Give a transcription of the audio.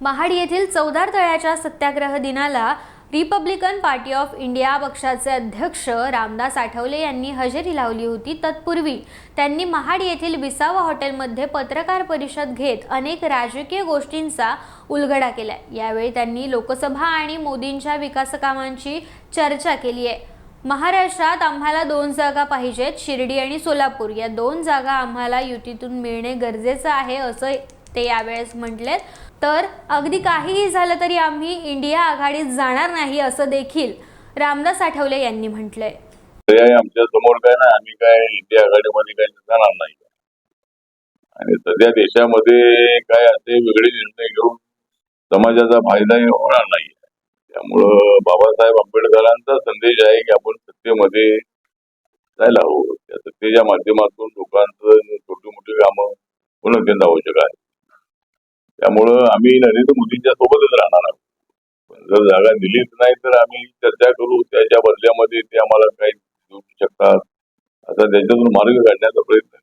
महाड येथील चौदार तळ्याच्या सत्याग्रह दिनाला रिपब्लिकन पार्टी ऑफ इंडिया पक्षाचे अध्यक्ष रामदास आठवले यांनी हजेरी लावली होती. तत्पूर्वी त्यांनी महाड येथील विसावा हॉटेलमध्ये पत्रकार परिषद घेत अनेक राजकीय गोष्टींचा उलगडा केला यावेळी त्यांनी लोकसभा आणि मोदींच्या विकासकामांची चर्चा केली आहे. महाराष्ट्रात आम्हाला दोन जागा पाहिजेत शिर्डी आणि सोलापूर. या दोन जागा आम्हाला युतीतून मिळणे गरजेचं आहे असं ते यावेळेस म्हटलेत. तर अगदी काहीही झालं तरी आम्ही इंडिया आघाडीत जाणार नाही असं देखील रामदास आठवले यांनी म्हटलंय. आमच्यासमोर काय ना आम्ही काय इंडिया आघाडीमध्ये काही जाणार नाही. आणि सध्या देशामध्ये काय असे वेगळे निर्णय घेऊन समाजाचा फायदा होणार नाही. त्यामुळं बाबासाहेब आंबेडकरांचा संदेश आहे की आपण सत्तेमध्ये जायला हवं. त्या सत्तेच्या माध्यमातून लोकांचं छोटी मोठी कामं होणं अत्यंत आवश्यक आहे. त्यामुळं आम्ही नरेंद्र मोदींच्या सोबतच राहणार आहोत. पण जर जागा दिलीच नाही तर आम्ही चर्चा करू त्याच्या बदल्यामध्ये ते आम्हाला काही देऊ शकतात. आता त्याच्यातून मार्ग काढण्याचा प्रयत्न